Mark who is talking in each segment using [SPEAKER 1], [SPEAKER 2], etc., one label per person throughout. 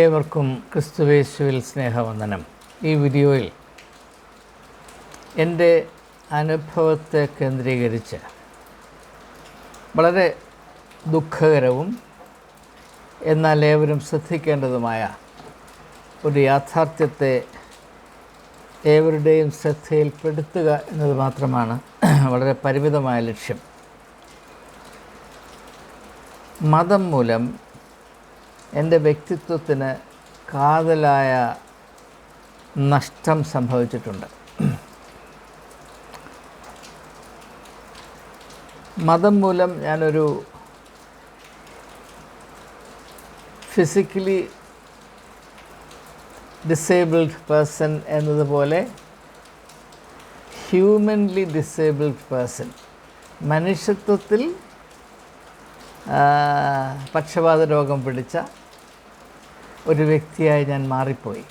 [SPEAKER 1] ഏവർക്കും ക്രിസ്തുവേശുവിൽ സ്നേഹവന്ദനം. ഈ വീഡിയോയിൽ എന്റെ അനുഭവത്തെ കേന്ദ്രീകരിച്ച് വളരെ ദുഃഖകരവും എന്നാൽ ഏവരും ശ്രദ്ധിക്കേണ്ടതുമായ ഒരു യാഥാർത്ഥ്യത്തെ ഏവരുടെയും ശ്രദ്ധയിൽപ്പെടുത്തുക എന്നത് മാത്രമാണ് വളരെ പരിമിതമായ ലക്ഷ്യം. മതം മൂലം എന്റെ വ്യക്തിത്വത്തിന് കാതലായ നഷ്ടം സംഭവിച്ചിട്ടുണ്ട്. മതം മൂലം ഞാനൊരു ഫിസിക്കലി ഡിസേബിൾഡ് പേഴ്സൺ എന്നതുപോലെ ഹ്യൂമൻലി ഡിസേബിൾഡ് പേഴ്സൺ മനുഷ്യത്വത്തിൽ പക്ഷപാത രോഗം പിടിച്ച ഒരു വ്യക്തിയായി ഞാൻ മാറിപ്പോയി.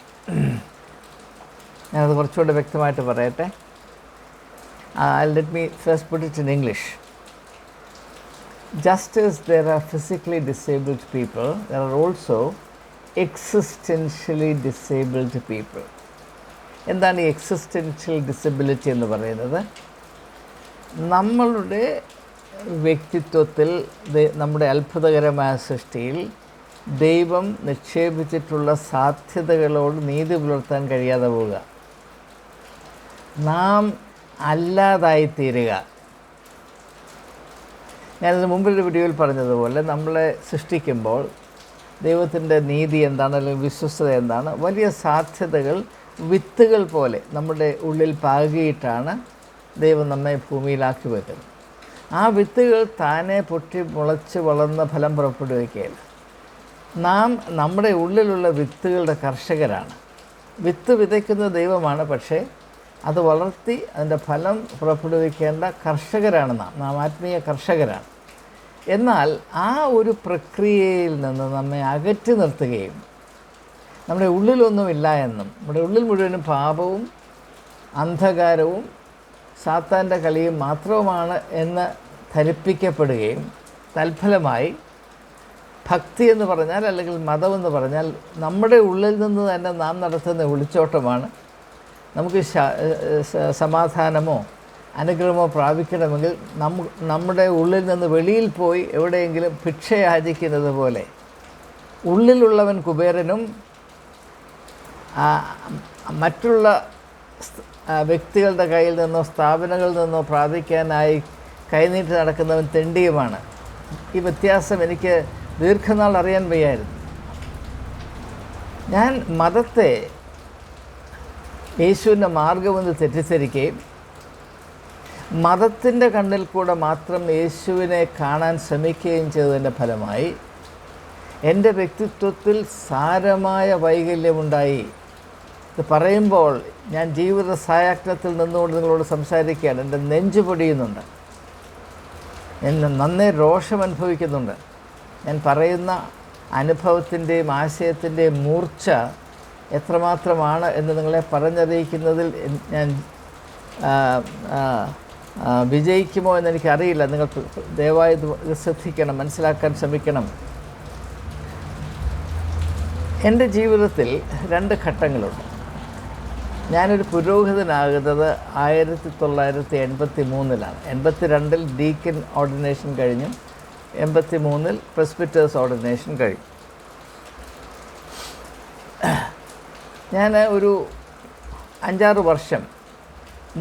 [SPEAKER 1] ഞാനത് കുറച്ചുകൂടെ വ്യക്തമായിട്ട് പറയട്ടെ. Let me first put it in English just as there are physically disabled people, there are also existentially disabled people. എന്താണ് ഈ എക്സിസ്റ്റൻഷ്യൽ ഡിസബിലിറ്റി എന്ന് പറയുന്നത്? നമ്മളുടെ വ്യക്തിത്വത്തിൽ നമ്മുടെ അത്ഭുതകരമായ സൃഷ്ടിയിൽ ദൈവം നിക്ഷേപിച്ചിട്ടുള്ള സാധ്യതകളോട് നീതി പുലർത്താൻ കഴിയാതെ പോവുക. നാം അല്ലാതായി തീരുക. ഞാനത് മുമ്പിലൊരു വീഡിയോയിൽ പറഞ്ഞതുപോലെ നമ്മളെ സൃഷ്ടിക്കുമ്പോൾ ദൈവത്തിന്റെ നീതി എന്താണ് അല്ലെങ്കിൽ വിശ്വസ്തത എന്താണ്? വലിയ സാധ്യതകൾ വിത്തുകൾ പോലെ നമ്മുടെ ഉള്ളിൽ പാകിയിട്ടാണ് ദൈവം നമ്മെ ഭൂമിയിലാക്കി വെക്കുന്നത്. ആ വിത്തുകൾ താനെ പൊട്ടി മുളച്ച് വളർന്ന ഫലം പുറപ്പെടുവിക്കുകയില്ല. നാം നമ്മുടെ ഉള്ളിലുള്ള വിത്തുകളുടെ കർഷകരാണ്. വിത്ത് വിതയ്ക്കുന്ന ദൈവമാണ് പക്ഷേ അത് വളർത്തി അതിന്റെ ഫലം പുറപ്പെടുവിക്കേണ്ട കർഷകരാണ് നാം. നാം ആത്മീയ കർഷകരാണ്. എന്നാൽ ആ ഒരു പ്രക്രിയയിൽ നിന്ന് നമ്മെ അകറ്റി നിർത്തുകയും നമ്മുടെ ഉള്ളിലൊന്നുമില്ല എന്നും നമ്മുടെ ഉള്ളിൽ മുഴുവനും പാപവും അന്ധകാരവും സാത്താന്റെ കളിയും മാത്രവുമാണ് എന്ന് ധരിപ്പിക്കപ്പെടുകയും തൽഫലമായി ഭക്തി എന്ന് പറഞ്ഞാൽ അല്ലെങ്കിൽ മതമെന്ന് പറഞ്ഞാൽ നമ്മുടെ ഉള്ളിൽ നിന്ന് തന്നെ നാം നടത്തുന്ന ഒളിച്ചോട്ടമാണ്. നമുക്ക് സമാധാനമോ അനുഗ്രഹമോ പ്രാപിക്കണമെങ്കിൽ നമ്മ നമ്മുടെ ഉള്ളിൽ നിന്ന് വെളിയിൽ പോയി എവിടെയെങ്കിലും ഭിക്ഷ യാചിക്കുന്നത് പോലെ ഉള്ളിലുള്ളവൻ കുബേരനും മറ്റുള്ള വ്യക്തികളുടെ കയ്യിൽ നിന്നോ സ്ഥാപനങ്ങളിൽ നിന്നോ പ്രാപിക്കാനായി കൈനീട്ടി നടക്കുന്നവൻ തെണ്ടിയുമാണ്. ഈ വ്യത്യാസം എനിക്ക് ദീർഘനാൾ അറിയാൻ വയ്യായിരുന്നു. ഞാൻ മതത്തെ യേശുവിന്റെ മാർഗമെന്ന് തെറ്റിദ്ധരിക്കുകയും മതത്തിന്റെ കണ്ണിൽ കൂടെ മാത്രം യേശുവിനെ കാണാൻ ശ്രമിക്കുകയും ചെയ്തതിന്റെ ഫലമായി എന്റെ വ്യക്തിത്വത്തിൽ സാരമായ വൈകല്യമുണ്ടായി. ഇത് പറയുമ്പോൾ ഞാൻ ജീവിത സായാജ്ഞത്തിൽ നിന്നുകൊണ്ട് നിങ്ങളോട് സംസാരിക്കുകയാണ്. എന്റെ നെഞ്ചു പൊടിയുന്നുണ്ട്. എന്നെ നന്നേ രോഷം അനുഭവിക്കുന്നുണ്ട് ഞാൻ പറയുന്ന അനുഭവത്തിന്റെയും ആശയത്തിന്റെയും മൂർച്ച എത്രമാത്രമാണ് എന്ന് നിങ്ങളെ പറഞ്ഞറിയിക്കുന്നതിൽ ഞാൻ വിജയിക്കുമോ എന്ന് എനിക്കറിയില്ല നിങ്ങൾ ദയവായി ശ്രദ്ധിക്കണം മനസ്സിലാക്കാൻ ശ്രമിക്കണം. എന്റെ ജീവിതത്തിൽ രണ്ട് ഘട്ടങ്ങളുണ്ട്. ഞാനൊരു പുരോഹിതനാകുന്നത് ആയിരത്തി തൊള്ളായിരത്തി എൺപത്തി മൂന്നിലാണ്. എൺപത്തി രണ്ടിൽ ഡീക്കൻ ഓർഡിനേഷൻ കഴിഞ്ഞു. എൺപത്തി മൂന്നിൽ പ്രസ്പിറ്റേഴ്സ് ഓർഡിനേഷൻ കഴിഞ്ഞു ഞാൻ ഒരു അഞ്ചാറ് വർഷം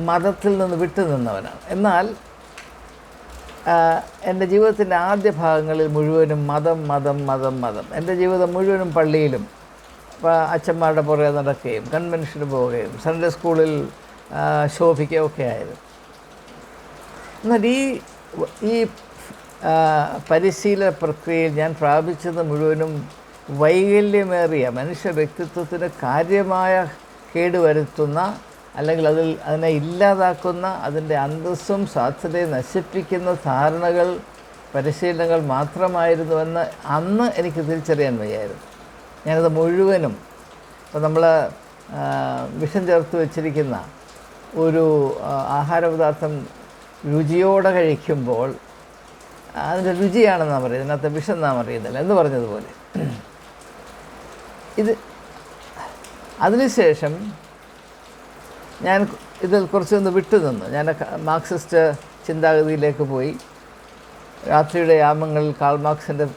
[SPEAKER 1] മതത്തിൽ നിന്ന് വിട്ടു നിന്നവനാണ്. എന്നാൽ എന്റെ ജീവിതത്തിന്റെ ആദ്യ ഭാഗങ്ങളിൽ മുഴുവനും മതം മതം മതം മതം. എന്റെ ജീവിതം മുഴുവനും പള്ളിയിലും അച്ഛന്മാരുടെ പുറകെ നടക്കുകയും കൺവെൻഷന് പോവുകയും സൺഡേ സ്കൂളിൽ ശോഭിക്കുകയൊക്കെ ആയിരുന്നു. എന്നാൽ ഈ ഈ പരിശീലന പ്രക്രിയയിൽ ഞാൻ പ്രാപിച്ചത് മുഴുവനും വൈകല്യമേറിയ മനുഷ്യ വ്യക്തിത്വത്തിന് കാര്യമായ കേടുവരുത്തുന്ന അല്ലെങ്കിൽ അതിൽ അതിനെ ഇല്ലാതാക്കുന്ന അതിന്റെ അന്തസ്സും സാധ്യതയും നശിപ്പിക്കുന്ന ധാരണകൾ പരിശീലനങ്ങൾ മാത്രമായിരുന്നുവെന്ന് അന്ന് എനിക്ക് തിരിച്ചറിയാൻ വയ്യായിരുന്നു. ഞാനത് മുഴുവനും ഇപ്പോൾ നമ്മൾ വിഷം ചേർത്ത് വെച്ചിരിക്കുന്ന ഒരു ആഹാരപദാർത്ഥം രുചിയോടെ കഴിക്കുമ്പോൾ അതിന്റെ രുചിയാണെന്നാണ് പറയുന്നത് ഇതിനകത്ത് വിഷം അറിയുന്നില്ല എന്ന് പറഞ്ഞതുപോലെ. ഇത് അതിനുശേഷം ഞാൻ ഇതിൽ കുറച്ചൊന്ന് വിട്ടുനിന്നു ഞാൻ മാർക്സിസ്റ്റ് ചിന്താഗതിയിലേക്ക് പോയി. രാത്രിയുടെ യാമങ്ങളിൽ കാൾ മാർക്സിന്റെ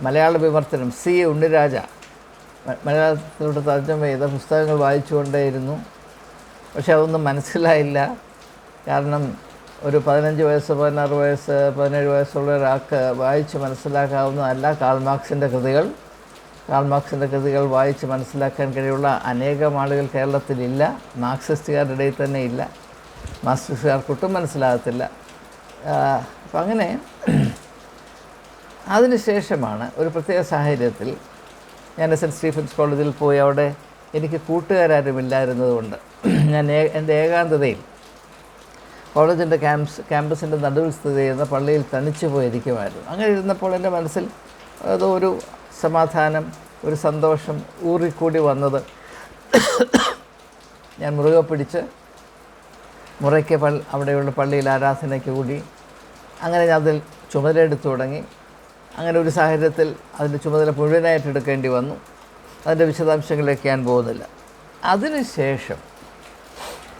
[SPEAKER 1] മലയാള വിവർത്തനം സി എ ഉണ്ണിരാജ മലയാളത്തിലൂടെ തർജം തർജമ ചെയ്ത പുസ്തകങ്ങൾ വായിച്ചുകൊണ്ടേയിരുന്നു. പക്ഷെ അതൊന്നും മനസ്സിലായില്ല. കാരണം ഒരു പതിനഞ്ച് വയസ്സ് പതിനാറ് വയസ്സ് പതിനേഴ് വയസ്സുള്ള ഒരാൾക്ക് വായിച്ച് മനസ്സിലാക്കാവുന്നതല്ല കാൾ മാർക്സിന്റെ കൃതികൾ കാൾ മാർക്സിന്റെ കൃതികൾ വായിച്ച് മനസ്സിലാക്കാൻ കഴിയുള്ള അനേകം ആളുകൾ കേരളത്തിലില്ല മാർക്സിസ്റ്റുകാരുടെ ഇടയിൽ തന്നെ ഇല്ല മാർക്സിസ്റ്റുകാർക്കൊട്ടും മനസ്സിലാകത്തില്ല. അപ്പം അങ്ങനെ അതിനുശേഷമാണ് ഒരു പ്രത്യേക സാഹചര്യത്തിൽ ഞാൻ എസ് എൻ സ്റ്റീഫൻസ് കോളേജിൽ പോയി അവിടെ എനിക്ക് കൂട്ടുകാരും ഇല്ലായിരുന്നതുകൊണ്ട് ഞാൻ എന്റെ ഏകാന്തതയിൽ കോളേജിന്റെ ക്യാമ്പസ് ക്യാമ്പസിന്റെ നടുവിൽ സ്ഥിതി ചെയ്യുന്ന പള്ളിയിൽ തനിച്ചു പോയിരിക്കുമായിരുന്നു. അങ്ങനെ ഇരുന്നപ്പോൾ എന്റെ മനസ്സിൽ ഒരു സമാധാനം ഒരു സന്തോഷം ഊറിക്കൂടി വന്നത്. ഞാൻ മുറുകെ പിടിച്ച് മുറയ്ക്ക് പള്ളി അവിടെയുള്ള പള്ളിയിൽ ആരാധനയ്ക്ക് കൂടി അങ്ങനെ ഞാൻ അതിൽ ചുമതലയെടുത്തു തുടങ്ങി. അങ്ങനെ ഒരു സാഹചര്യത്തിൽ അതിന്റെ ചുമതല മുഴുവനായിട്ട് എടുക്കേണ്ടി വന്നു. അതിന്റെ വിശദാംശങ്ങളിലേക്ക് ഞാൻ പോകുന്നില്ല. അതിനുശേഷം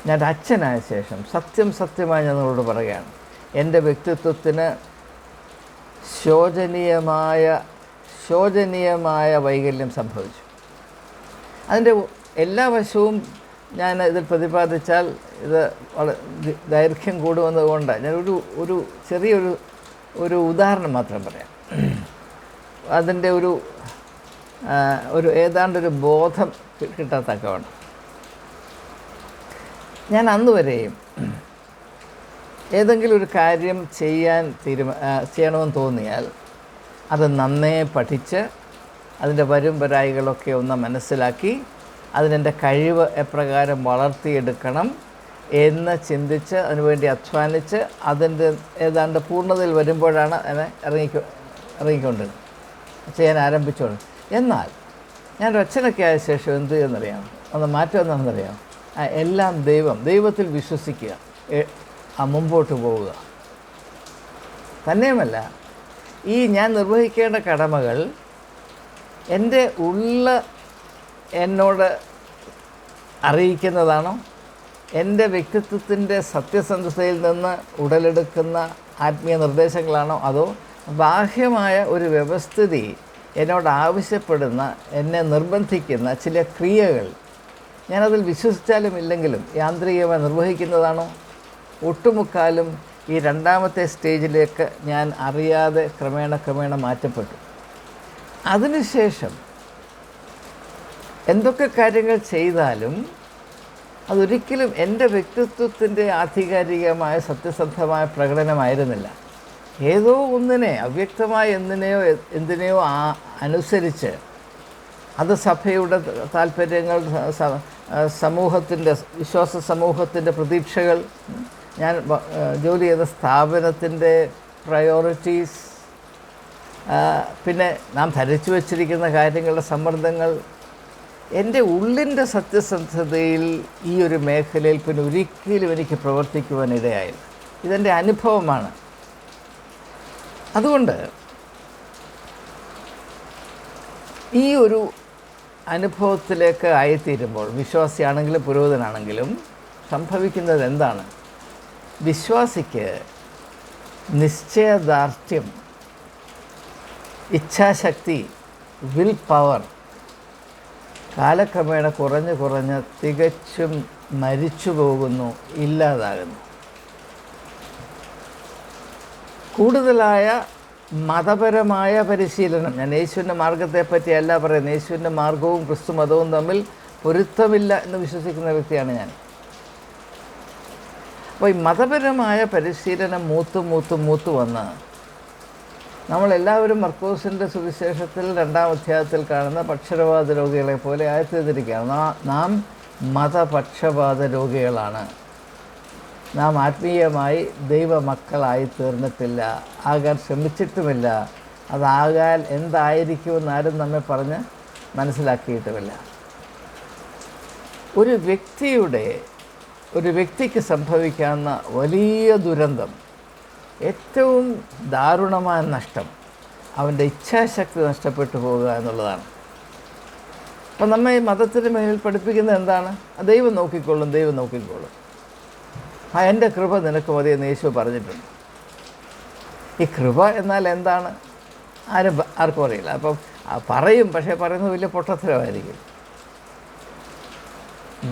[SPEAKER 1] ഞാൻ അച്ഛനായ ശേഷം സത്യം സത്യമായി ഞാൻ നിങ്ങളോട് പറയുകയാണ്. എന്റെ വ്യക്തിത്വത്തിന് ശോചനീയമായ ശോചനീയമായ വൈകല്യം സംഭവിച്ചു. അതിന്റെ എല്ലാ വശവും ഞാൻ ഇതിൽ പ്രതിപാദിച്ചാൽ ഇത് ദൈർഘ്യം കൂടുമെന്നതുകൊണ്ട് ഞാനൊരു ഒരു ചെറിയൊരു ഒരു ഉദാഹരണം മാത്രം പറയാം. അതിന്റെ ഒരു ഒരു ഏതാണ്ടൊരു ബോധം കിട്ടത്തക്കവണ്ണം. ഞാൻ അന്ന് വരെയും ഏതെങ്കിലും ഒരു കാര്യം ചെയ്യാൻ തീരുമാ ചെയ്യണമെന്ന് തോന്നിയാൽ അത് നന്നേ പഠിച്ച് അതിന്റെ വരും വരായികളൊക്കെ ഒന്ന് മനസ്സിലാക്കി അതിനെന്റെ കഴിവ് എപ്രകാരം വളർത്തിയെടുക്കണം എന്ന് ചിന്തിച്ച് അതിനുവേണ്ടി അധ്വാനിച്ച് അതിന്റെ ഏതാണ്ട് പൂർണതയിൽ വരുമ്പോഴാണ് അതിനെ ഇറങ്ങിക്കൊ ഇറങ്ങിക്കൊണ്ട് ചെയ്യാൻ ആരംഭിച്ചോളൂ. എന്നാൽ ഞാൻ ഒരു അച്ഛനൊക്കെ ആയ ശേഷം എന്ത് ചെയ്യുമെന്നറിയാം ഒന്ന് മാറ്റം എന്താണെന്നറിയാം എല്ലാം ദൈവം ദൈവത്തിൽ വിശ്വസിക്കുക മുമ്പോട്ട് പോവുക. തന്നെയുമല്ല ഈ ഞാൻ നിർവഹിക്കേണ്ട കടമകൾ എന്റെ ഉള്ള എന്നോട് അറിയിക്കുന്നതാണോ? എന്റെ വ്യക്തിത്വത്തിന്റെ സത്യസന്ധതയിൽ നിന്ന് ഉടലെടുക്കുന്ന ആത്മീയ നിർദ്ദേശങ്ങളാണോ? അതോ ബാഹ്യമായ ഒരു വ്യവസ്ഥിതി എന്നോട് ആവശ്യപ്പെടുന്ന എന്നെ നിർബന്ധിക്കുന്ന ചില ക്രിയകൾ ഞാനതിൽ വിശ്വസിച്ചാലും ഇല്ലെങ്കിലും യാന്ത്രികമായി നിർവഹിക്കുന്നതാണോ? ഒട്ടുമുക്കാലും ഈ രണ്ടാമത്തെ സ്റ്റേജിലേക്ക് ഞാൻ അറിയാതെ ക്രമേണ ക്രമേണ മാറ്റപ്പെട്ടു. അതിനുശേഷം എന്തൊക്കെ കാര്യങ്ങൾ ചെയ്താലും അതൊരിക്കലും എന്റെ വ്യക്തിത്വത്തിന്റെ ആധികാരികമായ സത്യസന്ധമായ പ്രകടനമായിരുന്നില്ല. ഏതോ ഒന്നിനെ അവ്യക്തമായ എന്തിനെയോ എന്തിനെയോ അനുസരിച്ച് അത് സഭയുടെ താല്പര്യങ്ങൾ സമൂഹത്തിന്റെ വിശ്വാസ സമൂഹത്തിന്റെ പ്രതീക്ഷകൾ ഞാൻ ജോലി ചെയ്ത സ്ഥാപനത്തിന്റെ പ്രയോറിറ്റീസ് പിന്നെ നാം ധരിച്ചു വച്ചിരിക്കുന്ന കാര്യങ്ങളുടെ സമ്മർദ്ദങ്ങൾ. എന്റെ ഉള്ളിന്റെ സത്യസന്ധതയിൽ ഈ ഒരു മേഖലയിൽ പിന്നെ ഒരിക്കലും എനിക്ക് പ്രവർത്തിക്കുവാൻ ഇടയായില്ല. ഇതെന്റെ അനുഭവമാണ്. അതുകൊണ്ട് ഈ ഒരു അനുഭവത്തിലേക്ക് ആയിത്തീരുമ്പോൾ വിശ്വാസിയാണെങ്കിലും പുരോഹിതനാണെങ്കിലും സംഭവിക്കുന്നത് എന്താണ് വിശ്വാസിക്ക് നിശ്ചയദാർഢ്യം ഇച്ഛാശക്തി വിൽ പവർ കാലക്രമേണ കുറഞ്ഞ് കുറഞ്ഞ് തികച്ചും മരിച്ചു പോകുന്നു ഇല്ലാതാകുന്നു. കൂടുതലായ മതപരമായ പരിശീലനം. ഞാൻ യേശുവിന്റെ മാർഗത്തെ പറ്റിയല്ല പറയുന്നത്. യേശുവിന്റെ മാർഗവും ക്രിസ്തു മതവും തമ്മിൽ പൊരുത്തമില്ല എന്ന് വിശ്വസിക്കുന്ന വ്യക്തിയാണ് ഞാൻ. അപ്പോൾ ഈ മതപരമായ പരിശീലനം മൂത്ത് മൂത്ത് മൂത്ത് വന്ന് നമ്മളെല്ലാവരും മർക്കോസിന്റെ സുവിശേഷത്തിൽ രണ്ടാം അധ്യായത്തിൽ കാണുന്ന പക്ഷരവാദ രോഗികളെ പോലെ ആയിത്തീർന്നിരിക്കുകയാണ്. നാം മതപക്ഷപാത രോഗികളാണ് നാം ആത്മീയമായി ദൈവമക്കളായി തീർന്നിട്ടില്ല. ആകാൻ ശ്രമിച്ചിട്ടുമില്ല. അതാകാൻ എന്തായിരിക്കുമെന്ന് ആരും നമ്മെ പറഞ്ഞ് മനസ്സിലാക്കിയിട്ടുമില്ല. ഒരു വ്യക്തിയുടെ ഒരു വ്യക്തിക്ക് സംഭവിക്കാവുന്ന വലിയ ദുരന്തം ഏറ്റവും ദാരുണമായ നഷ്ടം അവന്റെ ഇച്ഛാശക്തി നഷ്ടപ്പെട്ടു പോകുക എന്നുള്ളതാണ്. അപ്പം നമ്മെ മതത്തിന് മേലിൽ പഠിപ്പിക്കുന്നത് എന്താണ്? ദൈവം നോക്കിക്കൊള്ളും ദൈവം നോക്കിക്കൊള്ളും. ആ എന്റെ കൃപ നിനക്ക് മതി എന്ന് യേശു പറഞ്ഞിട്ടുണ്ട്. ഈ കൃപ എന്നാൽ എന്താണ്? ആരും ആർക്കും അറിയില്ല. അപ്പം പറയും പക്ഷേ പറയുന്നത് വലിയ പൊട്ടത്തരമായിരിക്കും.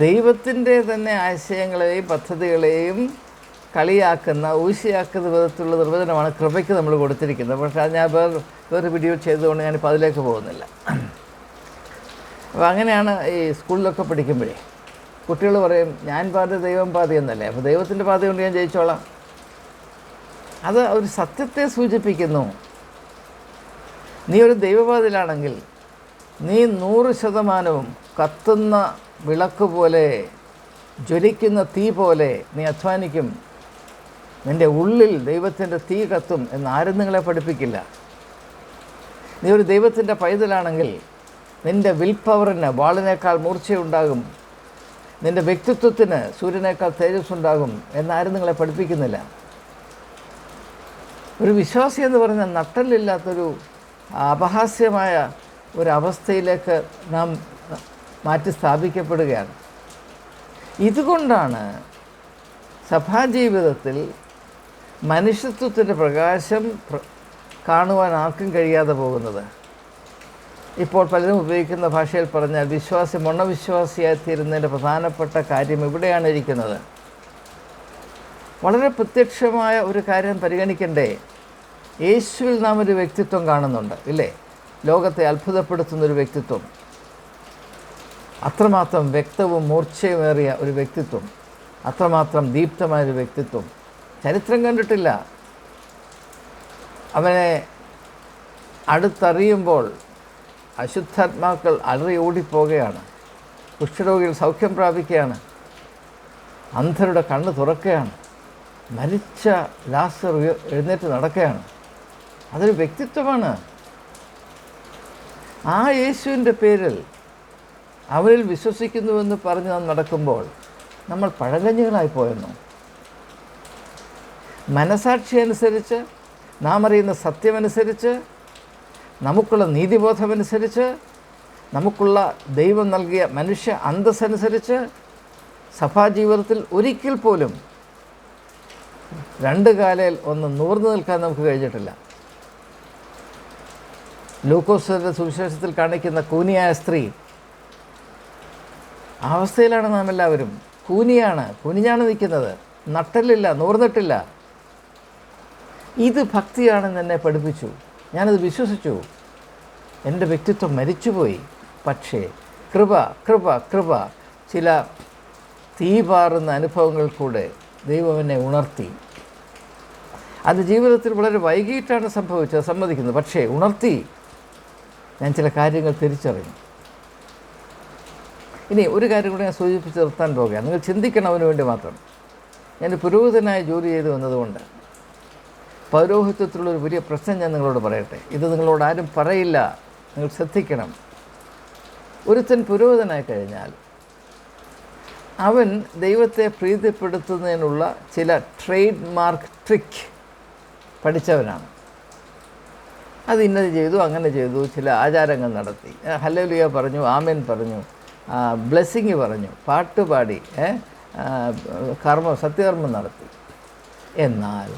[SPEAKER 1] ദൈവത്തിന്റെ തന്നെ ആശയങ്ങളെയും പദ്ധതികളെയും കളിയാക്കുന്ന ഊശിയാക്കുന്ന വിധത്തിലുള്ള നിർവചനമാണ് കൃപയ്ക്ക് നമ്മൾ കൊടുത്തിരിക്കുന്നത്. പക്ഷേ അത് ഞാൻ വേറെ വേറെ വീഡിയോ ചെയ്തുകൊണ്ട് ഞാനിപ്പോൾ അതിലേക്ക് പോകുന്നില്ല. അപ്പോൾ അങ്ങനെയാണ് ഈ സ്കൂളിലൊക്കെ പഠിക്കുമ്പോഴേ കുട്ടികൾ പറയും ഞാൻ പാതി ദൈവം പാതി എന്നല്ലേ അപ്പോൾ ദൈവത്തിന്റെ പാതി കൊണ്ട് ഞാൻ ജയിച്ചോളാം. അത് ഒരു സത്യത്തെ സൂചിപ്പിക്കുന്നു. നീ ഒരു ദൈവപാതിലാണെങ്കിൽ നീ നൂറ് ശതമാനവും കത്തുന്ന വിളക്ക് പോലെ ജ്വലിക്കുന്ന തീ പോലെ നീ അധ്വാനിക്കും. നിന്റെ ഉള്ളിൽ ദൈവത്തിന്റെ തീ കത്തും എന്ന് ആരും നിങ്ങളെ പഠിപ്പിക്കില്ല. നീ ഒരു ദൈവത്തിന്റെ പൈതലാണെങ്കിൽ നിന്റെ വിൽ പവറിന് വാളിനേക്കാൾ മൂർച്ചയുണ്ടാകും. നിന്റെ വ്യക്തിത്വത്തിന് സൂര്യനേക്കാൾ തേജസ് ഉണ്ടാകും എന്നാരും നിങ്ങളെ പഠിപ്പിക്കുന്നില്ല. ഒരു വിശ്വാസി എന്ന് പറഞ്ഞാൽ നട്ടലില്ലാത്തൊരു അപഹാസ്യമായ ഒരവസ്ഥയിലേക്ക് നാം മാറ്റി സ്ഥാപിക്കപ്പെടുകയാണ്. ഇതുകൊണ്ടാണ് സഭാജീവിതത്തിൽ മനുഷ്യത്വത്തിന്റെ പ്രകാശം കാണുവാൻ ആർക്കും കഴിയാതെ പോകുന്നത്. ഇപ്പോൾ പലരും ഉപയോഗിക്കുന്ന ഭാഷയിൽ പറഞ്ഞാൽ വിശ്വാസി മണ്ണവിശ്വാസിയായി തീരുന്നതിന്റെ പ്രധാനപ്പെട്ട കാര്യം ഇവിടെയാണ് ഇരിക്കുന്നത്. വളരെ പ്രത്യക്ഷമായ ഒരു കാര്യം പരിഗണിക്കണ്ടേ? യേശുവിൽ നാം ഒരു വ്യക്തിത്വം കാണുന്നുണ്ട് ഇല്ലേ? ലോകത്തെ അത്ഭുതപ്പെടുത്തുന്ന ഒരു വ്യക്തിത്വം. അത്രമാത്രം വ്യക്തവും മൂർച്ചയുമേറിയ ഒരു വ്യക്തിത്വം. അത്രമാത്രം ദീപ്തമായൊരു വ്യക്തിത്വം. ചരിത്രം കണ്ടിട്ടില്ല. അവനെ അടുത്തറിയുമ്പോൾ അശുദ്ധാത്മാക്കൾ അലറി ഓടിപ്പോവുകയാണ് കുഷ്ഠരോഗികൾ സൗഖ്യം പ്രാപിക്കുകയാണ്. അന്ധരുടെ കണ്ണ് തുറക്കുകയാണ്. മരിച്ച ലാസർ എഴുന്നേറ്റ് നടക്കുകയാണ്. അതൊരു വ്യക്തിത്വമാണ്. ആ യേശുവിന്റെ പേരിൽ അവരിൽ വിശ്വസിക്കുന്നുവെന്ന് പറഞ്ഞ് നാം നടക്കുമ്പോൾ നമ്മൾ പഴങ്കഞ്ഞികളായി പോയെന്നു? മനസാക്ഷി അനുസരിച്ച് നാം അറിയുന്ന സത്യമനുസരിച്ച് നമുക്കുള്ള നീതിബോധമനുസരിച്ച് നമുക്കുള്ള ദൈവം നൽകിയ മനുഷ്യ അന്തസ്സനുസരിച്ച് സഭാജീവിതത്തിൽ ഒരിക്കൽ പോലും രണ്ട് കാലയിൽ ഒന്ന് നൂർന്നു നിൽക്കാൻ നമുക്ക് കഴിഞ്ഞിട്ടില്ല. ലൂക്കോസിന്റെ സുവിശേഷത്തിൽ കാണിക്കുന്ന കൂനിയായ സ്ത്രീ. അവസ്ഥയിലാണ് നാം എല്ലാവരും. കൂനിയാണ് കുനിഞ്ഞാണ് നിൽക്കുന്നത്. നട്ടലില്ല നൂർന്നിട്ടില്ല. ഇത് ഭക്തിയാണെന്ന് എന്നെ പഠിപ്പിച്ചു. ഞാനത് വിശ്വസിച്ചു. എന്റെ വ്യക്തിത്വം മരിച്ചുപോയി. പക്ഷേ കൃപ കൃപ കൃപ ചില തീപാറുന്ന അനുഭവങ്ങൾ കൂടെ ദൈവം എന്നെ ഉണർത്തി. അത് ജീവിതത്തിൽ വളരെ വൈകിട്ടാണ് സംഭവിച്ചത് സമ്മതിക്കുന്നത് പക്ഷേ ഉണർത്തി ഞാൻ ചില കാര്യങ്ങൾ തിരിച്ചറിഞ്ഞു. ഇനി ഒരു കാര്യം കൂടെ ഞാൻ സൂചിപ്പിച്ച് നിർത്താൻ പോകുകയാണ് നിങ്ങൾ ചിന്തിക്കണം അവന് വേണ്ടി മാത്രം. ഞാൻ പുരോഹിതനായി ജോലി ചെയ്തു വന്നതുകൊണ്ട് പൗരോഹിത്യത്തിലുള്ള ഒരു വലിയ പ്രശ്നം ഞാൻ നിങ്ങളോട് പറയട്ടെ. ഇത് നിങ്ങളോട് ആരും പറയില്ല. നിങ്ങൾ ശ്രദ്ധിക്കണം. ഒരുത്തൻ പുരോഹിതനായി കഴിഞ്ഞാൽ അവൻ ദൈവത്തെ പ്രീതിപ്പെടുത്തുന്നതിനുള്ള ചില ട്രേഡ് മാർക്ക് ട്രിക്ക് പഠിച്ചവനാണ്. അത് ഇന്നത് ചെയ്തു അങ്ങനെ ചെയ്തു ചില ആചാരങ്ങൾ നടത്തി. ഹല്ലേലുയ പറഞ്ഞു ആമേൻ പറഞ്ഞു ബ്ലെസ്സിങ് പറഞ്ഞു പാട്ടുപാടി കർമ്മം സത്യകർമ്മം നടത്തി. എന്നാൽ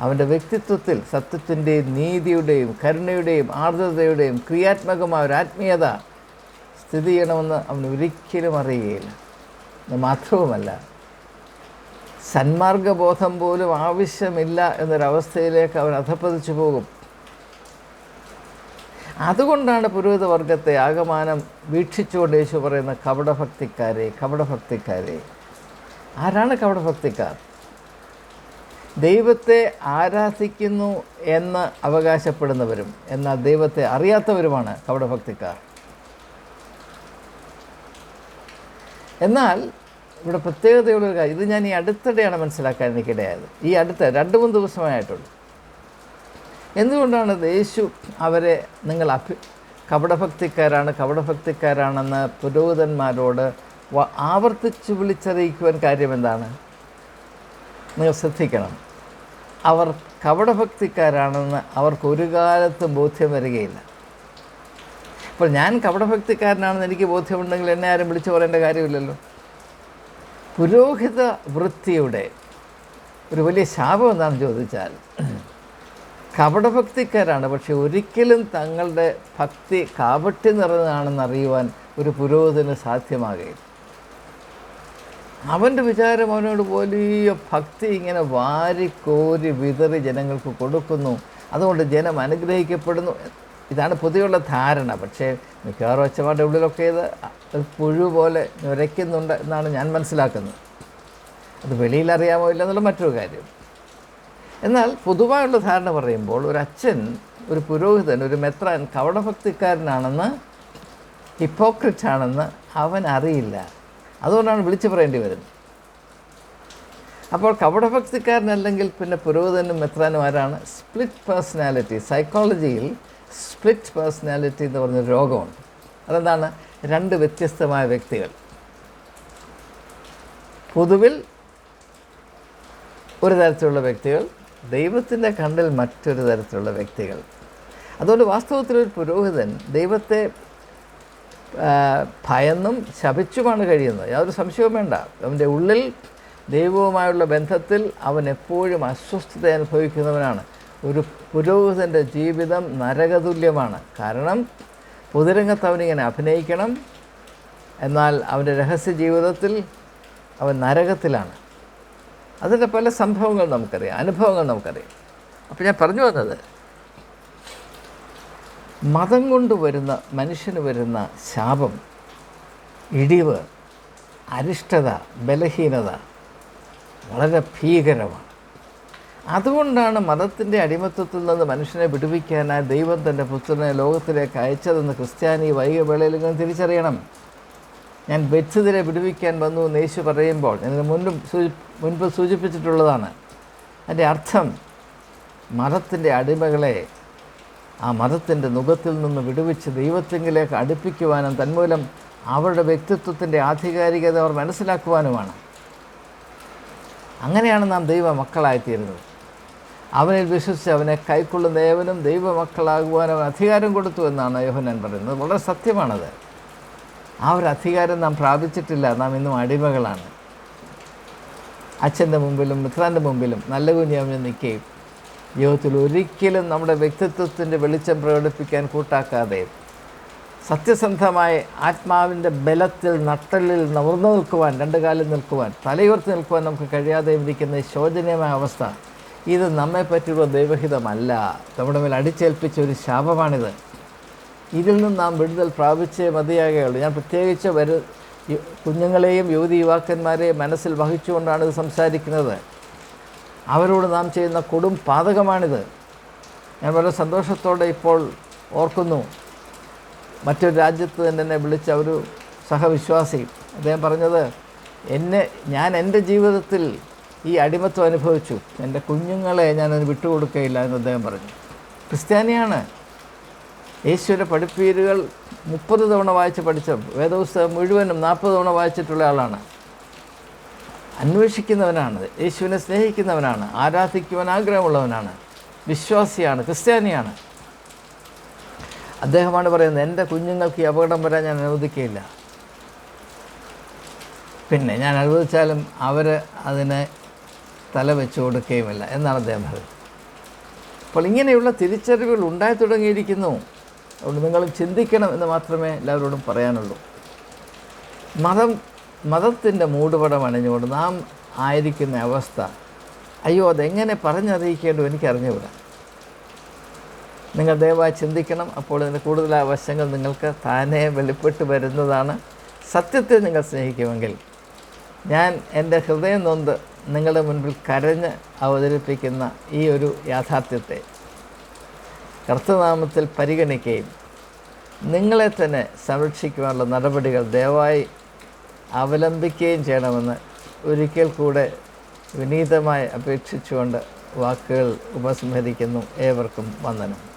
[SPEAKER 1] അവന്റെ വ്യക്തിത്വത്തിൽ സത്യത്തിന്റെയും നീതിയുടെയും കരുണയുടെയും ആർദ്രതയുടെയും ക്രിയാത്മകമായ ഒരു ആത്മീയത സ്ഥിതി ചെയ്യണമെന്ന് അവൻ ഒരിക്കലും അറിയുകയില്ല. മാത്രവുമല്ല സന്മാർഗബോധം പോലും ആവശ്യമില്ല എന്നൊരവസ്ഥയിലേക്ക് അവൻ അധപ്പതിച്ചു പോകും. അതുകൊണ്ടാണ് പുരോഹിത വർഗത്തെ ആകമാനം വീക്ഷിച്ചുകൊണ്ട് യേശു പറയുന്ന കപടഭക്തിക്കാരെ കപടഭക്തിക്കാരെ. ആരാണ് കപടഭക്തിക്കാർ? ദൈവത്തെ ആരാധിക്കുന്നു എന്ന് അവകാശപ്പെടുന്നവരും എന്നാൽ ദൈവത്തെ അറിയാത്തവരുമാണ് കപടഭക്തിക്കാർ എന്നാൽ ഇവിടെ പ്രത്യേകതയുള്ളൊരു കാര്യം ഇത് ഞാൻ ഈ അടുത്തിടെയാണ് മനസ്സിലാക്കാൻ എനിക്കിടയായത്. ഈ അടുത്ത രണ്ട് മൂന്ന് ദിവസമായിട്ടുള്ളൂ എന്തുകൊണ്ടാണ് യേശു അവരെ നിങ്ങൾ അഭി കപടഭക്തിക്കാരാണ് കപടഭക്തിക്കാരാണെന്ന് പുരോഹിതന്മാരോട് ആവർത്തിച്ച് വിളിച്ചറിയിക്കുവാൻ കാര്യം എന്താണ്? നിങ്ങൾ ശ്രദ്ധിക്കണം. അവർ കപടഭക്തിക്കാരാണെന്ന് അവർക്ക് ഒരു കാലത്തും ബോധ്യം വരികയില്ല. അപ്പോൾ ഞാൻ കപടഭക്തിക്കാരനാണെന്ന് എനിക്ക് ബോധ്യമുണ്ടെങ്കിൽ എന്നെ ആരും വിളിച്ചു പറയേണ്ട കാര്യമില്ലല്ലോ. പുരോഹിത വൃത്തിയുടെ ഒരു വലിയ ശാപം എന്താണെന്ന് ചോദിച്ചാൽ കപടഭക്തിക്കാരാണ് പക്ഷെ ഒരിക്കലും തങ്ങളുടെ ഭക്തി കാപട്യം നിറഞ്ഞതാണെന്ന് അറിയുവാൻ ഒരു പുരോഹിതന് സാധ്യമാകുകയില്ല അവന്റെ വിചാരം അവനോട് വലിയ ഭക്തി ഇങ്ങനെ വാരിക്കോരി വിതറി ജനങ്ങൾക്ക് കൊടുക്കുന്നു. അതുകൊണ്ട് ജനം അനുഗ്രഹിക്കപ്പെടുന്നു. ഇതാണ് പൊതുവെയുള്ള ധാരണ. പക്ഷേ മിക്കവാറും ഒച്ചമാരുടെ ഉള്ളിലൊക്കെ ഇത് പുഴു പോലെ ഞുരയ്ക്കുന്നുണ്ട് എന്നാണ് ഞാൻ മനസ്സിലാക്കുന്നത്. അത് വെളിയിൽ അറിയാമോ ഇല്ല എന്നുള്ള മറ്റൊരു കാര്യം. എന്നാൽ പൊതുവായുള്ള ധാരണ പറയുമ്പോൾ ഒരു അച്ഛൻ ഒരു പുരോഹിതൻ ഒരു മെത്രാൻ കവടഭക്തിക്കാരനാണെന്ന് ഹിപ്പോക്രിറ്റ് ആണെന്ന് അവൻ അറിയില്ല. അതുകൊണ്ടാണ് വിളിച്ചു പറയേണ്ടി വരുന്നത്. അപ്പോൾ കപടഭക്തിക്കാരനല്ലെങ്കിൽ പിന്നെ പുരോഹിതനും മെത്രാനും ആരാണ്? സ്പ്ലിറ്റ് പേഴ്സണാലിറ്റി സൈക്കോളജിയിൽ സ്പ്ലിറ്റ് പേഴ്സണാലിറ്റി എന്ന് പറഞ്ഞ രോഗമുണ്ട്. അതെന്താണ്? രണ്ട് വ്യത്യസ്തമായ വ്യക്തികൾ. പൊതുവിൽ ഒരു തരത്തിലുള്ള വ്യക്തികൾ ദൈവത്തിന്റെ കണ്ണിൽ മറ്റൊരു തരത്തിലുള്ള വ്യക്തികൾ. അതുകൊണ്ട് വാസ്തവത്തിൽ ഒരു പുരോഹിതൻ ദൈവത്തെ ഭയന്നും ശപിച്ചുമാണ് കഴിയുന്നത്. യാതൊരു സംശയവും വേണ്ട. അവന്റെ ഉള്ളിൽ ദൈവവുമായുള്ള ബന്ധത്തിൽ അവൻ എപ്പോഴും അസ്വസ്ഥത അനുഭവിക്കുന്നവനാണ്. ഒരു പുരോഹിതന്റെ ജീവിതം നരകതുല്യമാണ്. കാരണം പൊതുരംഗത്ത് അവനിങ്ങനെ അഭിനയിക്കണം. എന്നാൽ അവന്റെ രഹസ്യ ജീവിതത്തിൽ അവൻ നരകത്തിലാണ്. അതിന്റെ പല സംഭവങ്ങൾ നമുക്കറിയാം. അനുഭവങ്ങൾ നമുക്കറിയാം. അപ്പോൾ ഞാൻ പറഞ്ഞു വന്നത് മതം കൊണ്ട് വരുന്ന മനുഷ്യന് വരുന്ന ശാപം ഇടിവ് അരിഷ്ടത ബലഹീനത വളരെ ഭീകരമാണ്. അതുകൊണ്ടാണ് മതത്തിന്റെ അടിമത്വത്തിൽ നിന്ന് മനുഷ്യനെ വിടുവിക്കാനായി ദൈവം തന്റെ പുത്രനെ ലോകത്തിലേക്ക് അയച്ചതെന്ന് ക്രിസ്ത്യാനി വൈകവേളയിൽ നിങ്ങൾ തിരിച്ചറിയണം. ഞാൻ വെച്ചതിനെ വിടുവിക്കാൻ വന്നു എന്ന് യേശു പറയുമ്പോൾ ഇതിന് മുൻപും സൂചി മുൻപ് സൂചിപ്പിച്ചിട്ടുള്ളതാണ്. അതിന്റെ അർത്ഥം മതത്തിന്റെ അടിമകളെ ആ മതത്തിന്റെ നുഖത്തിൽ നിന്ന് വിടുവിച്ച് ദൈവത്തെങ്കിലേക്ക് അടുപ്പിക്കുവാനും തന്മൂലം അവരുടെ വ്യക്തിത്വത്തിന്റെ ആധികാരികത അവർ മനസ്സിലാക്കുവാനുമാണ്. അങ്ങനെയാണ് നാം ദൈവ മക്കളായിത്തീരുന്നത് അവനിൽ വിശ്വസിച്ച് അവനെ കൈക്കൊള്ളുന്ന ഏവനും ദൈവമക്കളാകുവാൻ അവൻ അധികാരം കൊടുത്തു എന്നാണ് യോഹനാൻ പറയുന്നത്. വളരെ സത്യമാണത്. ആ ഒരു അധികാരം നാം പ്രാപിച്ചിട്ടില്ല. നാം ഇന്നും അടിമകളാണ്. അച്ഛന്റെ മുമ്പിലും മിത്രാന്റെ മുമ്പിലും നല്ല കുഞ്ഞാമിന് നിൽക്കുകയും ജീവിതത്തിൽ ഒരിക്കലും നമ്മുടെ വ്യക്തിത്വത്തിന്റെ വെളിച്ചം പ്രകടിപ്പിക്കാൻ കൂട്ടാക്കാതെ സത്യസന്ധമായ ആത്മാവിന്റെ ബലത്തിൽ നട്ടലിൽ നവർന്നു നിൽക്കുവാൻ രണ്ട് കാലിൽ നിൽക്കുവാൻ തലയുയർത്തി നിൽക്കുവാൻ നമുക്ക് കഴിയാതെ ഇരിക്കുന്ന ശോചനീയമായ അവസ്ഥ ഇത് നമ്മെ പറ്റിയുള്ള ദൈവഹിതമല്ല. നമ്മുടെ മേൽ അടിച്ചേൽപ്പിച്ച ഒരു ശാപമാണിത്. ഇതിൽ നിന്ന് നാം വിടുതൽ പ്രാപിച്ചേ മതിയാകുകയുള്ളൂ ഞാൻ പ്രത്യേകിച്ച് വരു കുഞ്ഞുങ്ങളെയും യുവതി യുവാക്കന്മാരെയും മനസ്സിൽ വഹിച്ചുകൊണ്ടാണ് ഇത് സംസാരിക്കുന്നത്. അവരോട് നാം ചെയ്യുന്ന കൊടും പാതകമാണിത്. ഞാൻ വളരെ സന്തോഷത്തോടെ ഇപ്പോൾ ഓർക്കുന്നു. മറ്റൊരു രാജ്യത്ത് നിന്ന് എന്നെ വിളിച്ച ഒരു സഹവിശ്വാസി. അദ്ദേഹം പറഞ്ഞത് എന്നെ ഞാൻ എന്റെ ജീവിതത്തിൽ ഈ അടിമത്വം അനുഭവിച്ചു. എന്റെ കുഞ്ഞുങ്ങളെ ഞാനത് വിട്ടുകൊടുക്കുകയില്ല എന്ന് അദ്ദേഹം പറഞ്ഞു. ക്രിസ്ത്യാനിയാണ്. യേശുവിന്റെ പഠിപ്പീരുകൾ മുപ്പത് തവണ വായിച്ച് പഠിച്ച വേദപുസ്തകം മുഴുവനും നാൽപ്പത് തവണ വായിച്ചിട്ടുള്ള ആളാണ്. അന്വേഷിക്കുന്നവനാണ് യേശുവിനെ സ്നേഹിക്കുന്നവനാണ് ആരാധിക്കുവാൻ ആഗ്രഹമുള്ളവനാണ് വിശ്വാസിയാണ് ക്രിസ്ത്യാനിയാണ്. അദ്ദേഹമാണ് പറയുന്നത് എന്റെ കുഞ്ഞുങ്ങൾക്ക് ഈ അപകടം വരാൻ ഞാൻ അനുവദിക്കുകയില്ല. പിന്നെ ഞാൻ അനുവദിച്ചാലും അവർ അതിനെ തല വെച്ച് കൊടുക്കുകയുമില്ല എന്നാണ് അദ്ദേഹം പറയുന്നത്. അപ്പോൾ ഇങ്ങനെയുള്ള തിരിച്ചറിവുകൾ ഉണ്ടായി തുടങ്ങിയിരിക്കുന്നു. അതുകൊണ്ട് നിങ്ങൾ ചിന്തിക്കണം എന്ന് മാത്രമേ എല്ലാവരോടും പറയാനുള്ളൂ. മതം മതത്തിന്റെ മൂടുപടം അണിഞ്ഞുകൊണ്ട് നാം ആയിരിക്കുന്ന അവസ്ഥ അയ്യോ അതെങ്ങനെ പറഞ്ഞറിയിക്കേണ്ടോ എനിക്കറിഞ്ഞുകൂടാ. നിങ്ങൾ ദയവായി ചിന്തിക്കണം അപ്പോൾ ഇതിന്റെ കൂടുതൽ വശങ്ങൾ നിങ്ങൾക്ക് താനേ വെളിപ്പെട്ട് വരുന്നതാണ്. സത്യത്തെ നിങ്ങൾ സ്നേഹിക്കുമെങ്കിൽ ഞാൻ എന്റെ ഹൃദയം നൊന്ത് നിങ്ങളുടെ മുൻപിൽ കരഞ്ഞ് അവതരിപ്പിക്കുന്ന ഈ ഒരു യാഥാർത്ഥ്യത്തെ കർത്തനാമത്തിൽ പരിഗണിക്കുകയും നിങ്ങളെ തന്നെ സംരക്ഷിക്കുവാനുള്ള നടപടികൾ ദയവായി അവലംബിക്കുകയും ചെയ്യണമെന്ന് ഒരിക്കൽ കൂടെ വിനീതമായി അപേക്ഷിച്ചുകൊണ്ട് വാക്കുകൾ ഉപസംഹരിക്കുന്നു. ഏവർക്കും വന്ദനം.